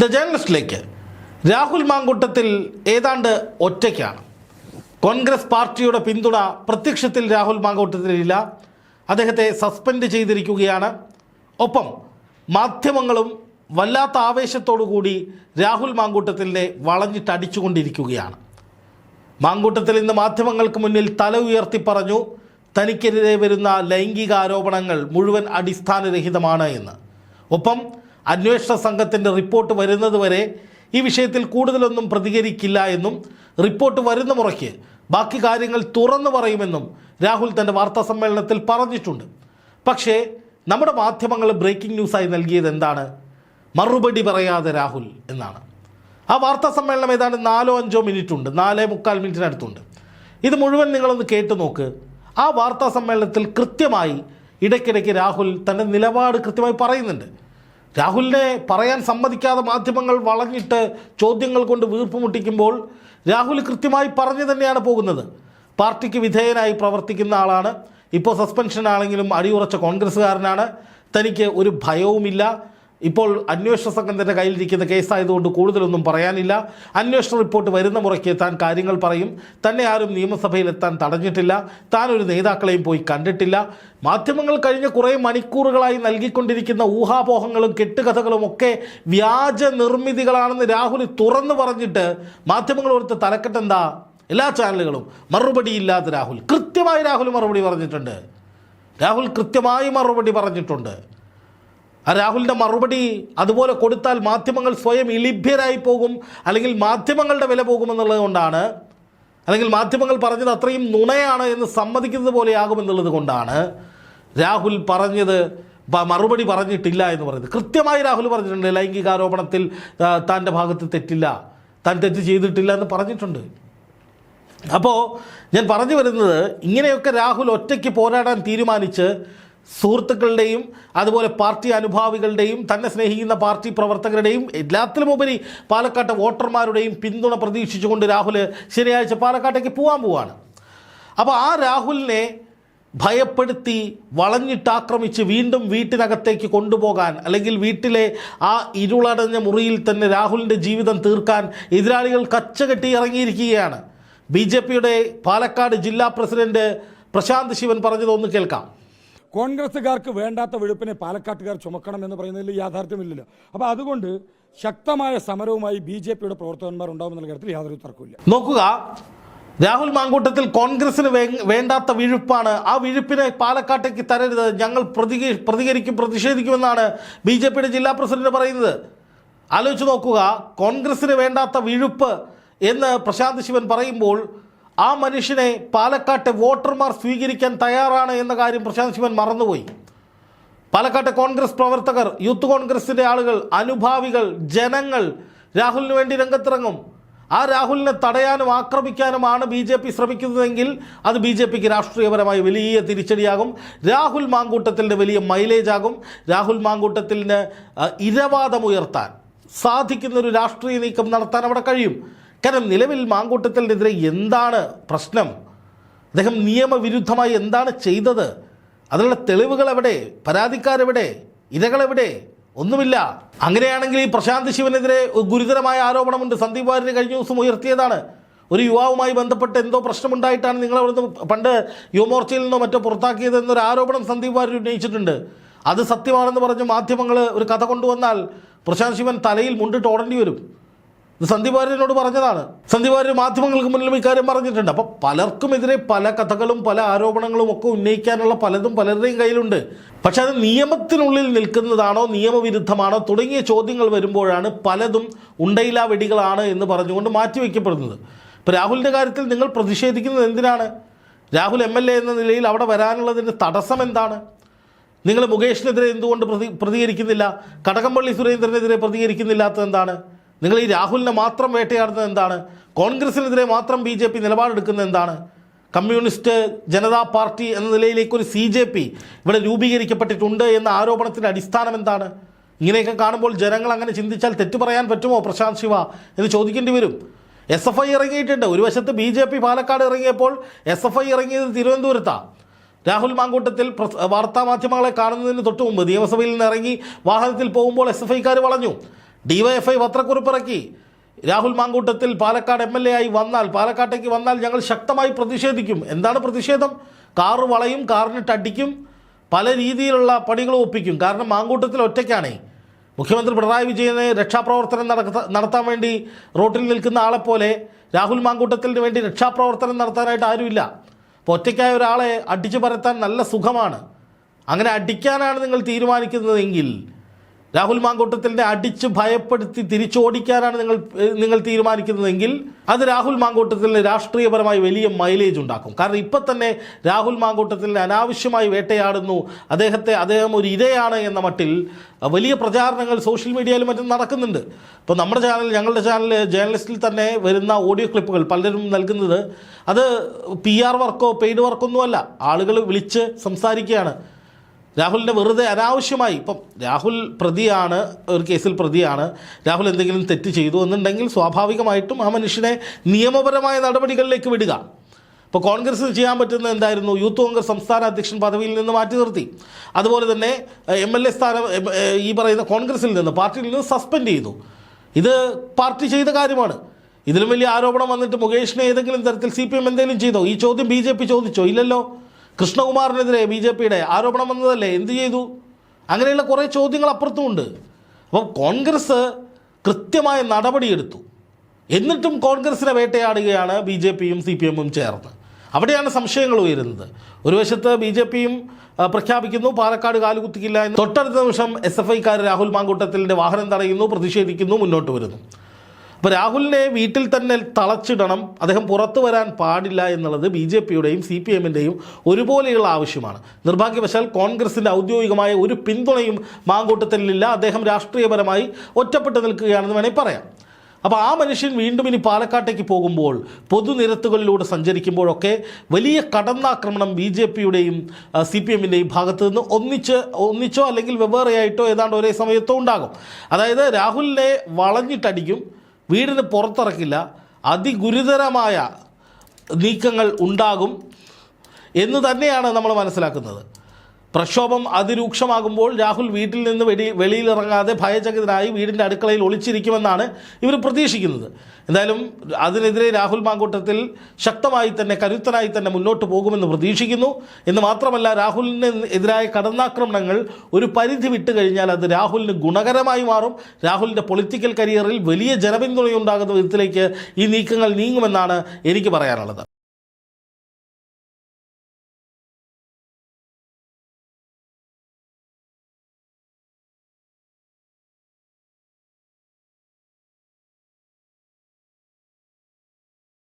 The ജേർണലിസ്റ്റിലേക്ക് Rahul Mamkootathil ഏതാണ്ട് ഒറ്റയ്ക്കാണ്. കോൺഗ്രസ് പാർട്ടിയുടെ പിന്തുണ പ്രത്യക്ഷത്തിൽ രാഹുൽ മാങ്കൂട്ടത്തിലില്ല. അദ്ദേഹത്തെ സസ്പെൻഡ് ചെയ്തിരിക്കുകയാണ്. ഒപ്പം മാധ്യമങ്ങളും വല്ലാത്ത ആവേശത്തോടു കൂടി രാഹുൽ മാങ്കൂട്ടത്തിനെ വളഞ്ഞിട്ടടിച്ചുകൊണ്ടിരിക്കുകയാണ് മാങ്കൂട്ടത്തിൽ ഇന്ന് മാധ്യമങ്ങൾക്ക് മുന്നിൽ തല ഉയർത്തി പറഞ്ഞു തനിക്കെതിരെ വരുന്ന ലൈംഗിക ആരോപണങ്ങൾ മുഴുവൻ അടിസ്ഥാനരഹിതമാണ് എന്ന്. ഒപ്പം അന്വേഷണ സംഘത്തിന്റെ റിപ്പോർട്ട് വരുന്നതുവരെ ഈ വിഷയത്തിൽ കൂടുതലൊന്നും പ്രതികരിക്കില്ല എന്നും റിപ്പോർട്ട് വരുന്ന മുറയ്ക്ക് ബാക്കി കാര്യങ്ങൾ തുറന്നു പറയുമെന്നും രാഹുൽ തന്റെ വാർത്താ സമ്മേളനത്തിൽ പറഞ്ഞിട്ടുണ്ട്. പക്ഷേ നമ്മുടെ മാധ്യമങ്ങൾ ബ്രേക്കിംഗ് ന്യൂസായി നൽകിയത് എന്താണ്? മറുപടി പറയാതെ രാഹുൽ എന്നാണ്. ആ വാർത്താ സമ്മേളനം ഏതാണ്ട് നാലോ അഞ്ചോ മിനിറ്റ് ഉണ്ട് നാലേ മുക്കാൽ മിനിറ്റിനടുത്തുണ്ട്. ഇത് മുഴുവൻ നിങ്ങളൊന്ന് കേട്ടു നോക്ക്. ആ വാർത്താ സമ്മേളനത്തിൽ കൃത്യമായി ഇടയ്ക്കിടയ്ക്ക് രാഹുൽ തന്റെ നിലപാട് കൃത്യമായി പറയുന്നുണ്ട്. രാഹുലിനെ പറയാൻ സമ്മതിക്കാതെ മാധ്യമങ്ങൾ വളഞ്ഞിട്ട് ചോദ്യങ്ങൾ കൊണ്ട് വീർപ്പ് മുട്ടിക്കുമ്പോൾ രാഹുൽ കൃത്യമായി പറഞ്ഞു തന്നെയാണ് പോകുന്നത്. പാർട്ടിക്ക് വിധേയനായി പ്രവർത്തിക്കുന്ന ആളാണ്. ഇപ്പോൾ സസ്പെൻഷനാണെങ്കിലും അടിയുറച്ച കോൺഗ്രസ്സുകാരനാണ്. തനിക്ക് ഒരു ഭയവുമില്ല. ഇപ്പോൾ അന്വേഷണ സംഘം തന്നെ കയ്യിലിരിക്കുന്ന കേസായതുകൊണ്ട് കൂടുതലൊന്നും പറയാനില്ല. അന്വേഷണ റിപ്പോർട്ട് വരുന്ന മുറയ്ക്ക് താൻ കാര്യങ്ങൾ പറയും. തന്നെ ആരും നിയമസഭയിലെത്താൻ തടഞ്ഞിട്ടില്ല. താൻ ഒരു നേതാക്കളെയും പോയി കണ്ടിട്ടില്ല. മാധ്യമങ്ങൾ കഴിഞ്ഞ കുറേ മണിക്കൂറുകളായി നൽകിക്കൊണ്ടിരിക്കുന്ന ഊഹാപോഹങ്ങളും കെട്ടുകഥകളും ഒക്കെ വ്യാജ നിർമ്മിതികളാണെന്ന് രാഹുൽ തുറന്നു പറഞ്ഞിട്ട് മാധ്യമങ്ങൾ കൊടുത്ത തലക്കെട്ടെന്താ? എല്ലാ ചാനലുകളും മറുപടിയില്ലാത്ത രാഹുൽ. കൃത്യമായി രാഹുൽ മറുപടി പറഞ്ഞിട്ടുണ്ട്. രാഹുൽ കൃത്യമായി മറുപടി പറഞ്ഞിട്ടുണ്ട്. രാഹുലിന്റെ മറുപടി അതുപോലെ കൊടുത്താൽ മാധ്യമങ്ങൾ സ്വയം ഇലിഭ്യരായി പോകും അല്ലെങ്കിൽ മാധ്യമങ്ങളുടെ വില പോകുമെന്നുള്ളത് കൊണ്ടാണ് അല്ലെങ്കിൽ മാധ്യമങ്ങൾ പറഞ്ഞത് അത്രയും നുണയാണ് എന്ന് സമ്മതിക്കുന്നത് പോലെയാകുമെന്നുള്ളത് കൊണ്ടാണ് രാഹുൽ പറഞ്ഞത് മറുപടി പറഞ്ഞിട്ടില്ല എന്ന് പറയുന്നത്. കൃത്യമായി രാഹുൽ പറഞ്ഞിട്ടുണ്ട് ലൈംഗികാരോപണത്തിൽ താന്റെ ഭാഗത്ത് തെറ്റില്ല താൻ തെറ്റ് ചെയ്തിട്ടില്ല എന്ന് പറഞ്ഞിട്ടുണ്ട്. അപ്പോൾ ഞാൻ പറഞ്ഞു വരുന്നത് ഇങ്ങനെയൊക്കെ രാഹുൽ ഒറ്റയ്ക്ക് പോരാടാൻ തീരുമാനിച്ച് സുഹൃത്തുക്കളുടെയും അതുപോലെ പാർട്ടി അനുഭാവികളുടെയും തന്നെ സ്നേഹിക്കുന്ന പാർട്ടി പ്രവർത്തകരുടെയും എല്ലാത്തിലുമുപരി പാലക്കാട്ടെ വോട്ടർമാരുടെയും പിന്തുണ പ്രതീക്ഷിച്ചുകൊണ്ട് രാഹുൽ ശനിയാഴ്ച പാലക്കാട്ടേക്ക് പോകാൻ പോവാണ്. അപ്പോൾ ആ രാഹുലിനെ ഭയപ്പെടുത്തി വളഞ്ഞിട്ടാക്രമിച്ച് വീണ്ടും വീട്ടിനകത്തേക്ക് കൊണ്ടുപോകാൻ അല്ലെങ്കിൽ വീട്ടിലെ ആ ഇരുളടഞ്ഞ മുറിയിൽ തന്നെ രാഹുലിന്റെ ജീവിതം തീർക്കാൻ എതിരാളികൾ കച്ചകെട്ടി ഇറങ്ങിയിരിക്കുകയാണ്. ബി ജെ പിയുടെ പാലക്കാട് ജില്ലാ പ്രസിഡന്റ് പ്രശാന്ത് ശിവൻ പറഞ്ഞതൊന്ന് കേൾക്കാം. കോൺഗ്രസ്സുകാർക്ക് വേണ്ടാത്ത വെളുപ്പിനെ പാലക്കാട്ടുകാർ ചുമക്കണം എന്ന് പറയുന്നതിൽ യാഥാർത്ഥ്യമില്ലല്ലോ. അപ്പോൾ അതുകൊണ്ട് ശക്തമായ സമരവുമായി ബി ജെ പിയുടെ പ്രവർത്തകന്മാർ ഉണ്ടാവുമെന്നുള്ള കാര്യത്തിൽ യാതൊരു തർക്കമില്ല നോക്കുക. രാഹുൽ മാങ്കൂട്ടത്തിൽ കോൺഗ്രസിന് വേണ്ടാത്ത വിഴുപ്പാണ്. ആ വിഴുപ്പിനെ പാലക്കാട്ടേക്ക് തരരുത്. ഞങ്ങൾ പ്രതിക പ്രതികരിക്കും പ്രതിഷേധിക്കുമെന്നാണ് ബി ജെ പിയുടെ ജില്ലാ പ്രസിഡന്റ് പറയുന്നത്. ആലോചിച്ച് നോക്കുക. കോൺഗ്രസിന് വേണ്ടാത്ത വിഴുപ്പ് എന്ന് പ്രശാന്ത് ശിവൻ പറയുമ്പോൾ ആ മനുഷ്യനെ പാലക്കാട്ടെ വോട്ടർമാർ സ്വീകരിക്കാൻ തയ്യാറാണ് എന്ന കാര്യം പ്രശാന്ത് ശിവൻ മറന്നുപോയി. പാലക്കാട്ടെ കോൺഗ്രസ് പ്രവർത്തകർ യൂത്ത് കോൺഗ്രസിന്റെ ആളുകൾ അനുഭാവികൾ ജനങ്ങൾ രാഹുലിന് വേണ്ടി രംഗത്തിറങ്ങും. ആ രാഹുലിനെ തടയാനും ആക്രമിക്കാനുമാണ് ബി ജെ പി ശ്രമിക്കുന്നതെങ്കിൽ അത് ബി ജെ പിക്ക് രാഷ്ട്രീയപരമായി വലിയ തിരിച്ചടിയാകും. രാഹുൽ മാങ്കൂട്ടത്തിന്റെ വലിയ മൈലേജ് ആകും രാഹുൽ മാങ്കൂട്ടത്തിന് ഇരവാദമുയർത്താൻ സാധിക്കുന്നൊരു രാഷ്ട്രീയ നീക്കം നടത്താൻ അവിടെ കഴിയും. കാരണം നിലവിൽ മാങ്കൂട്ടത്തിനെതിരെ എന്താണ് പ്രശ്നം? അദ്ദേഹം നിയമവിരുദ്ധമായി എന്താണ് ചെയ്തത്? അതിനുള്ള തെളിവുകൾ എവിടെ പരാതിക്കാരെവിടെ? ഇരകളെവിടെ? ഒന്നുമില്ല. അങ്ങനെയാണെങ്കിൽ ഈ പ്രശാന്ത് ശിവനെതിരെ ഗുരുതരമായ ആരോപണമുണ്ട്. സന്ദീപ് വാര്യർ കഴിഞ്ഞ ദിവസം ഉയർത്തിയതാണ്. ഒരു യുവാവുമായി ബന്ധപ്പെട്ട് എന്തോ പ്രശ്നമുണ്ടായിട്ടാണ് നിങ്ങൾ അവിടുന്ന് പണ്ട് യുവമോർച്ചയിൽ നിന്നോ മറ്റോ പുറത്താക്കിയത് എന്നൊരു ആരോപണം സന്ദീപ് വാര്യർ ഉന്നയിച്ചിട്ടുണ്ട്. അത് സത്യമാണെന്ന് പറഞ്ഞ് മാധ്യമങ്ങൾ ഒരു കഥ കൊണ്ടുവന്നാൽ പ്രശാന്ത് ശിവൻ തലയിൽ മുണ്ടിട്ട് ഓടേണ്ടി വരും. ഇത് പറഞ്ഞതാണ്. സന്ദീപ് വാര്യർ മാധ്യമങ്ങൾക്ക് മുന്നിലും ഇക്കാര്യം പറഞ്ഞിട്ടുണ്ട്. അപ്പോൾ പലർക്കുമെതിരെ പല കഥകളും പല ആരോപണങ്ങളും ഒക്കെ ഉന്നയിക്കാനുള്ള പലതും പലരുടെയും കയ്യിലുണ്ട്. പക്ഷെ അത് നിയമത്തിനുള്ളിൽ നിൽക്കുന്നതാണോ നിയമവിരുദ്ധമാണോ തുടങ്ങിയ ചോദ്യങ്ങൾ വരുമ്പോഴാണ് പലതും ഉണ്ടയിലാ വെടികളാണ് എന്ന് പറഞ്ഞുകൊണ്ട് മാറ്റിവെക്കപ്പെടുന്നത് ഇപ്പോൾ രാഹുലിന്റെ കാര്യത്തിൽ നിങ്ങൾ പ്രതിഷേധിക്കുന്നത് എന്തിനാണ്? രാഹുൽ എം എൽ എ എന്ന നിലയിൽ അവിടെ വരാനുള്ളതിന്റെ തടസ്സം എന്താണ്? നിങ്ങൾ മുകേഷിനെതിരെ എന്തുകൊണ്ട് പ്രതി പ്രതികരിക്കുന്നില്ല? കടകംപള്ളി സുരേന്ദ്രനെതിരെ പ്രതികരിക്കുന്നില്ലാത്തത് എന്താണ്? നിങ്ങൾ ഈ രാഹുലിനെ മാത്രം വേട്ടയാടുന്നത് എന്താണ്? കോൺഗ്രസിനെതിരെ മാത്രം ബി ജെ പി നിലപാടെടുക്കുന്നത് എന്താണ്? കമ്മ്യൂണിസ്റ്റ് ജനതാ പാർട്ടി എന്ന നിലയിലേക്ക് ഒരു സി ജെ പി ഇവിടെ രൂപീകരിക്കപ്പെട്ടിട്ടുണ്ട് എന്ന ആരോപണത്തിന്റെ അടിസ്ഥാനം എന്താണ്? ഇങ്ങനെയൊക്കെ കാണുമ്പോൾ ജനങ്ങൾ അങ്ങനെ ചിന്തിച്ചാൽ തെറ്റു പറയാൻ പറ്റുമോ പ്രശാന്ത് ശിവ എന്ന് ചോദിക്കേണ്ടി വരും. എസ് എഫ് ഐ ഇറങ്ങിയിട്ടുണ്ട്. ഒരു വശത്ത് ബി ജെ പി പാലക്കാട് ഇറങ്ങിയപ്പോൾ എസ് എഫ് ഐ ഇറങ്ങിയത് തിരുവനന്തപുരത്താണ് രാഹുൽ മാങ്കൂട്ടത്തിൽ പ്രസ് വാർത്താ മാധ്യമങ്ങളെ കാണുന്നതിന് തൊട്ട് മുമ്പ് നിയമസഭയിൽ നിന്ന് ഇറങ്ങി വാഹനത്തിൽ പോകുമ്പോൾ എസ് എഫ് ഐക്കാർ വളഞ്ഞു. DYFI പത്രക്കുറിപ്പിറക്കി Rahul Mamkootathil Palakkad M L A ആയി വന്നാൽ പാലക്കാട്ടേക്ക് വന്നാൽ ഞങ്ങൾ ശക്തമായി പ്രതിഷേധിക്കും. എന്താണ് പ്രതിഷേധം? കാറ് വളയും കാറിനിട്ട് അടിക്കും പല രീതിയിലുള്ള പണികൾ ഒപ്പിക്കും. കാരണം മാങ്കൂട്ടത്തിൽ ഒറ്റയ്ക്കാണേ. മുഖ്യമന്ത്രി പിണറായി വിജയനെ രക്ഷാപ്രവർത്തനം നടത്ത നടത്താൻ വേണ്ടി റോട്ടിൽ നിൽക്കുന്ന ആളെപ്പോലെ രാഹുൽ മാങ്കൂട്ടത്തിന് വേണ്ടി രക്ഷാപ്രവർത്തനം നടത്താനായിട്ട് ആരുമില്ല. അപ്പോൾ ഒറ്റയ്ക്കായ ഒരാളെ അടിച്ചു പരത്താൻ നല്ല സുഖമാണ്. അങ്ങനെ അടിക്കാനാണ് നിങ്ങൾ തീരുമാനിക്കുന്നതെങ്കിൽ രാഹുൽ മാങ്കൂട്ടത്തിനെ അടിച്ച് ഭയപ്പെടുത്തി തിരിച്ചോടിക്കാനാണ് നിങ്ങൾ നിങ്ങൾ തീരുമാനിക്കുന്നതെങ്കിൽ അത് രാഹുൽ മാങ്കൂട്ടത്തിന് രാഷ്ട്രീയപരമായി വലിയ മൈലേജ് ഉണ്ടാക്കും. കാരണം ഇപ്പം തന്നെ രാഹുൽ മാങ്കൂട്ടത്തിനെ അനാവശ്യമായി വേട്ടയാടുന്നു. അദ്ദേഹത്തെ അദ്ദേഹം ഒരു ഇരയാണ് എന്ന മട്ടിൽ വലിയ പ്രചാരണങ്ങൾ സോഷ്യൽ മീഡിയയിലും മറ്റും നടക്കുന്നുണ്ട്. ഇപ്പോൾ നമ്മുടെ ചാനൽ ഞങ്ങളുടെ ചാനൽ ജേർണലിസ്റ്റിൽ തന്നെ വരുന്ന ഓഡിയോ ക്ലിപ്പുകൾ പലരും നൽകുന്നത് അത് പി ആർ വർക്കോ പെയ്ഡ് വർക്കൊന്നുമല്ല ആളുകൾ വിളിച്ച് സംസാരിക്കുകയാണ്. രാഹുലിനെ വെറുതെ അനാവശ്യമായി. ഇപ്പം രാഹുൽ പ്രതിയാണ് ഒരു കേസിൽ പ്രതിയാണ്. രാഹുൽ എന്തെങ്കിലും തെറ്റ് ചെയ്തു എന്നുണ്ടെങ്കിൽ സ്വാഭാവികമായിട്ടും ആ മനുഷ്യനെ നിയമപരമായ നടപടികളിലേക്ക് വിടുക. ഇപ്പോൾ കോൺഗ്രസ് ചെയ്യാൻ പറ്റുന്ന എന്തായിരുന്നു? യൂത്ത് കോൺഗ്രസ് സംസ്ഥാന അധ്യക്ഷൻ പദവിയിൽ നിന്ന് മാറ്റി നിർത്തി. അതുപോലെ തന്നെ എം എൽ എ സ്ഥാനം ഈ പറയുന്ന കോൺഗ്രസിൽ നിന്ന് പാർട്ടിയിൽ നിന്ന് സസ്പെൻഡ് ചെയ്തു. ഇത് പാർട്ടി ചെയ്ത കാര്യമാണ്. ഇതിലും വലിയ ആരോപണം വന്നിട്ട് മുകേഷിനെ ഏതെങ്കിലും തരത്തിൽ സി പി എം എന്തെങ്കിലും ചെയ്തോ? ഈ ചോദ്യം ബി ജെ പി ചോദിച്ചോ? ഇല്ലല്ലോ. കൃഷ്ണകുമാറിനെതിരെ ബി ജെ പിയുടെ ആരോപണം വന്നതല്ലേ? എന്ത് ചെയ്തു? അങ്ങനെയുള്ള കുറേ ചോദ്യങ്ങൾ അപ്പുറത്തുമുണ്ട്. അപ്പം കോൺഗ്രസ് കൃത്യമായ നടപടിയെടുത്തു. എന്നിട്ടും കോൺഗ്രസിനെ വേട്ടയാടുകയാണ് ബി ജെ പിയും സി പി എമ്മും ചേർന്ന്. അവിടെയാണ് സംശയങ്ങൾ ഉയരുന്നത്. ഒരു വശത്ത് ബി ജെ പിയും പ്രഖ്യാപിക്കുന്നു പാലക്കാട് കാലുകുത്തിക്കില്ല എന്ന്. തൊട്ടടുത്ത നിമിഷം എസ് എഫ് ഐക്കാർ രാഹുൽ മാങ്കൂട്ടത്തിന്റെ വാഹനം തടയുന്നു പ്രതിഷേധിക്കുന്നു മുന്നോട്ട് വരുന്നു. അപ്പോൾ രാഹുലിനെ വീട്ടിൽ തന്നെ തളച്ചിടണം. അദ്ദേഹം പുറത്തു വരാൻ പാടില്ല എന്നുള്ളത് ബി ജെ പിയുടെയും സി പി എമ്മിന്റെയും ഒരുപോലെയുള്ള ആവശ്യമാണ്. നിർഭാഗ്യവശാൽ കോൺഗ്രസിന്റെ ഔദ്യോഗികമായ ഒരു പിന്തുണയും മാങ്കൂട്ടത്തിലില്ല. അദ്ദേഹം രാഷ്ട്രീയപരമായി ഒറ്റപ്പെട്ടു നിൽക്കുകയാണെന്ന് വേണമെങ്കിൽ പറയാം. അപ്പോൾ ആ മനുഷ്യൻ വീണ്ടും ഇനി പാലക്കാട്ടേക്ക് പോകുമ്പോൾ പൊതുനിരത്തുകളിലൂടെ സഞ്ചരിക്കുമ്പോഴൊക്കെ വലിയ കടന്നാക്രമണം ബി ജെ പിയുടെയും സി പി എമ്മിന്റെയും ഭാഗത്തു നിന്ന് ഒന്നിച്ച് ഒന്നിച്ചോ അല്ലെങ്കിൽ വെവ്വേറെയായിട്ടോ ഏതാണ്ട് ഒരേ സമയത്തോ ഉണ്ടാകും. അതായത് രാഹുലിനെ വളഞ്ഞിട്ടടിക്കും. വീടിന് പുറത്തിറക്കില്ല. അതിഗുരുതരമായ നീക്കങ്ങൾ ഉണ്ടാകും എന്ന് തന്നെയാണ് നമ്മൾ മനസ്സിലാക്കുന്നത്. പ്രക്ഷോഭം അതിരൂക്ഷമാകുമ്പോൾ രാഹുൽ വീട്ടിൽ നിന്ന് വെടി വെളിയിലിറങ്ങാതെ ഭയചകിതനായി വീടിന്റെ അടുക്കളയിൽ ഒളിച്ചിരിക്കുമെന്നാണ് ഇവർ പ്രതീക്ഷിക്കുന്നത്. എന്തായാലും അതിനെതിരെ രാഹുൽ മാങ്കൂട്ടത്തിൽ ശക്തമായി തന്നെ കരുത്തനായി തന്നെ മുന്നോട്ട് പോകുമെന്ന് പ്രതീക്ഷിക്കുന്നു. എന്ന് മാത്രമല്ല രാഹുലിന് എതിരായ കടന്നാക്രമണങ്ങൾ ഒരു പരിധി വിട്ട് കഴിഞ്ഞാൽ അത് രാഹുലിന് ഗുണകരമായി മാറും. രാഹുലിന്റെ പൊളിറ്റിക്കൽ കരിയറിൽ വലിയ ജനപിന്തുണയുണ്ടാകുന്ന വിധത്തിലേക്ക് ഈ നീക്കങ്ങൾ നീങ്ങുമെന്നാണ് എനിക്ക് പറയാനുള്ളത്.